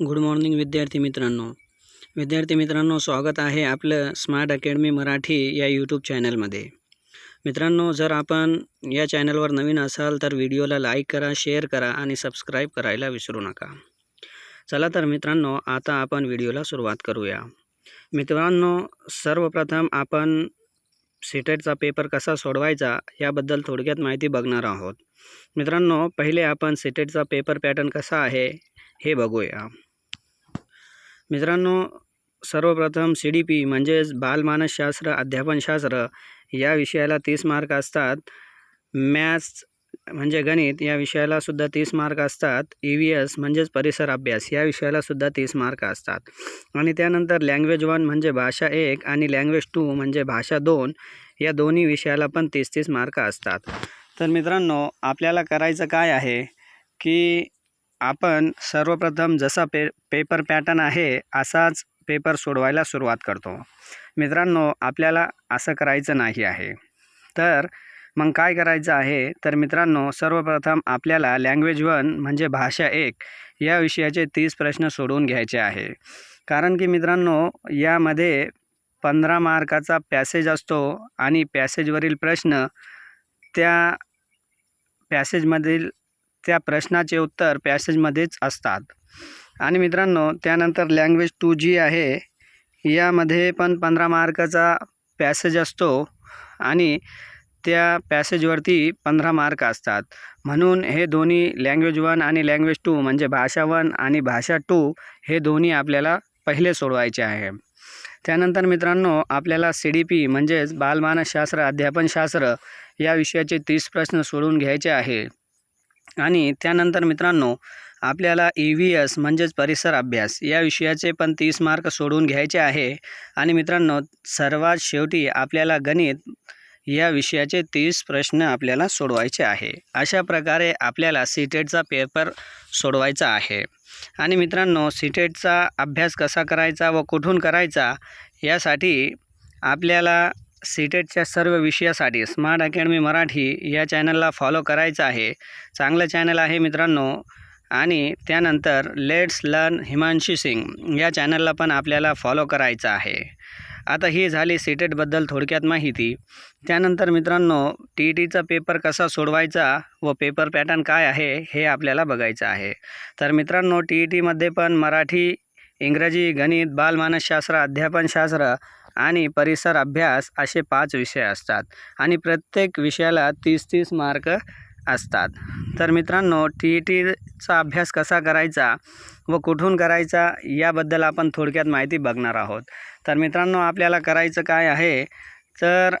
Good morning विद्यार्थी मित्रांनो. विद्यार्थी मित्रांनो स्वागत आहे आपलं स्मार्ट अकॅडमी मराठी या यूट्यूब चॅनलमध्ये मित्रांनो जर आपण या चॅनलवर नवीन असाल तर व्हिडिओला लाईक करा शेअर करा आणि सबस्क्राईब करायला विसरू नका. चला तर मित्रांनो आता आपण व्हिडिओला सुरुवात करूया. मित्रांनो सर्वप्रथम आपण सीटेटचा पेपर कसा सोडवायचा याबद्दल थोडक्यात माहिती बघणार आहोत. मित्रांनो पहिले आपण सीटेटचा पेपर पॅटर्न कसा आहे हे बघूया. मित्रांनो सर्वप्रथम सी डी पी म्हणजेच बालमानसशास्त्र अध्यापनशास्त्र या विषयाला तीस मार्क असतात. मॅथ्स म्हणजे गणित या विषयाला सुद्धा तीस मार्क असतात. ई व्ही एस म्हणजेच परिसर अभ्यास या विषयाला सुद्धा तीस मार्क असतात. आणि त्यानंतर लँग्वेज वन म्हणजे भाषा एक आणि लँग्वेज टू म्हणजे भाषा दोन या दोन्ही विषयाला पण तीस तीस मार्क असतात. तर मित्रांनो आपल्याला करायचं काय आहे की आपण सर्वप्रथम जसा पे पेपर पॅटर्न आहे असाच पेपर सोडवायला सुरुवात करतो. मित्रांनो आपल्याला असं करायचं नाही आहे. तर मग काय करायचं आहे? तर मित्रांनो सर्वप्रथम आपल्याला लँग्वेज वन म्हणजे भाषा एक या विषयाचे तीस प्रश्न सोडवून घ्यायचे आहे. कारण की मित्रांनो यामध्ये पंधरा मार्काचा पॅसेज असतो आणि पॅसेजवरील प्रश्न त्या पॅसेजमधील त्या प्रश्नाचे उत्तर पॅसेजमध्येच असतात. आणि मित्रांनो त्यानंतर लँग्वेज टू जी आहे. यामध्ये पण पंधरा मार्काचा पॅसेज असतो आणि त्या पॅसेजवरती पंधरा मार्क असतात. म्हणून हे दोन्ही लँग्वेज वन आणि लँग्वेज टू म्हणजे भाषा वन आणि भाषा टू हे दोन्ही आपल्याला पहिले सोडवायचे आहे. त्यानंतर मित्रांनो आपल्याला सी डी पी म्हणजेच बालमानसशास्त्र अध्यापनशास्त्र या विषयाचे तीस प्रश्न सोडून घ्यायचे आहे. आणि त्यानंतर मित्रांनो आपल्याला ई व्ही एस म्हणजेच परिसर अभ्यास या विषयाचे पण तीस मार्क सोडून घ्यायचे आहे. आणि मित्रांनो सर्वात शेवटी आपल्याला गणित या विषयाचे तीस प्रश्न आपल्याला सोडवायचे आहे. अशा प्रकारे आपल्याला सी टेटचा पेपर सोडवायचा आहे. आणि मित्रांनो सी टेटचा अभ्यास कसा करायचा व कुठून करायचा यासाठी आपल्याला सीटेटच्या सर्व विषयासाठी स्मार्ट अकॅडमी मराठी या चॅनलला फॉलो करायचं आहे. चांगलं चॅनल आहे मित्रांनो. आणि त्यानंतर लेट्स लर्न हिमांशी सिंग या चॅनलला पण आपल्याला फॉलो करायचं आहे. आता ही झाली सीटेटबद्दल थोडक्यात माहिती. त्यानंतर मित्रांनो टी ई टीचा पेपर कसा सोडवायचा व पेपर पॅटर्न काय आहे हे आपल्याला बघायचं आहे. तर मित्रांनो टी ई टीमध्ये पण मराठी इंग्रजी गणित बालमानसशास्त्र अध्यापनशास्त्र आणि परिसर अभ्यास असे पाच विषय असतात आणि प्रत्येक विषयाला तीस तीस मार्क असतात. तर मित्रांनो टी ई टीचा अभ्यास कसा करायचा व कुठून करायचा याबद्दल आपण थोडक्यात माहिती बघणार आहोत. तर मित्रांनो आपल्याला करायचं काय आहे? तर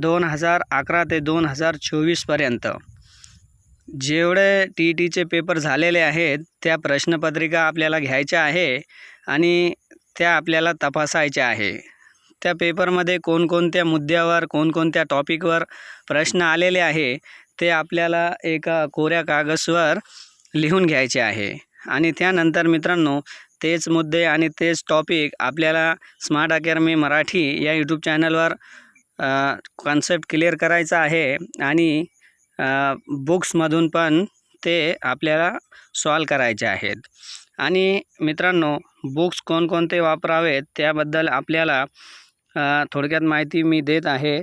दोन हजार अकरा ते दोन हजार चोवीसपर्यंत जेवढे टी ई टीचे पेपर झालेले आहेत त्या प्रश्नपत्रिका आपल्याला घ्यायच्या आहे आणि त्या आपल्याला तपासायच्या आहे. त्या पेपरमध्ये कोणकोणत्या मुद्द्यावर कोणकोणत्या टॉपिकवर प्रश्न आलेले आहे ते आपल्याला एका कोऱ्या कागदवर लिहून घ्यायचे आहे. आणि त्यानंतर मित्रांनो तेच मुद्दे आणि तेच टॉपिक आपल्याला स्मार्ट अकॅडमी मराठी या यूट्यूब चॅनलवर कॉन्सेप्ट क्लिअर करायचा आहे आणि बुक्समधून पण ते आपल्याला सॉल्व करायचे आहेत. आणि मित्रांनो बुक्स कोणकोणते वापरावेत त्याबद्दल आपल्याला थोडक्यात माहिती मी देत आहे.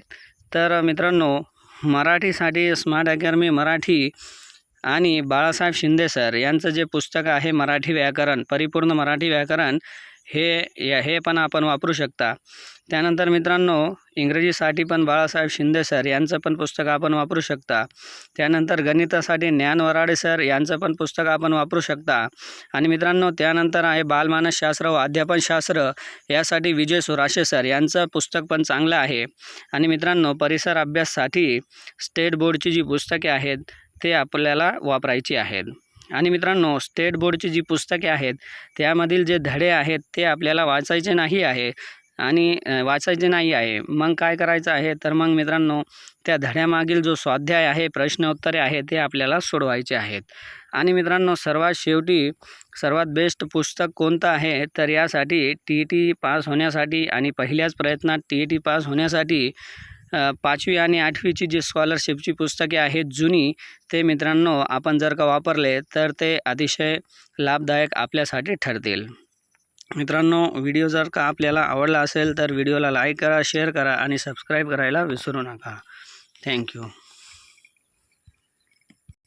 तर मित्रांनो मराठीसाठी स्मार्ट अकॅडमी मराठी आणि बाळासाहेब शिंदे सर यांचं जे पुस्तक आहे मराठी व्याकरण परिपूर्ण मराठी व्याकरण हे या हे पण आपण वापरू शकता. त्यानंतर मित्रांनो इंग्रजीसाठी पण बाळासाहेब शिंदे सर यांचं पण पुस्तक आपण वापरू शकता. त्यानंतर गणितासाठी ज्ञान वराडे सर यांचं पण पुस्तक आपण वापरू शकता. आणि मित्रांनो त्यानंतर आहे बालमानसशास्त्र व अध्यापनशास्त्र यासाठी विजय सुराशे सर यांचं पुस्तक पण चांगलं आहे. आणि मित्रांनो परिसर अभ्याससाठी स्टेट बोर्डची जी पुस्तके आहेत ते आपल्याला वापरायची आहेत. आणि मित्रांनो स्टेट बोर्डची जी पुस्तके आहेत त्यामधील जे धडे आहेत ते आपल्याला वाचायचे नाही आहे. आणि वाचायचे नाही आहे. मग काय करायचं आहे? तर मग मित्रांनो त्या धड्यामागील जो स्वाध्याय आहे प्रश्न उत्तरे आहे ते आपल्याला सोडवायचे आहेत. आणि मित्रांनो सर्वात शेवटी सर्वात बेस्ट पुस्तक कोणतं आहे? तर यासाठी टी ई टी पास होण्यासाठी आणि पहिल्याच प्रयत्नात टी ई टी पास होण्यासाठी पाचवी आणि आठवीची जी स्कॉलरशिपची पुस्तके आहेत जुनी ते मित्रांनो आपण जर का वापरले तर ते अतिशय लाभदायक आपल्यासाठी ठरतील. मित्रांनो व्हिडिओ जर का आपल्याला आवडला असेल तर व्हिडिओला लाईक करा शेअर करा आणि सबस्क्राईब करायला विसरू नका. थँक्यू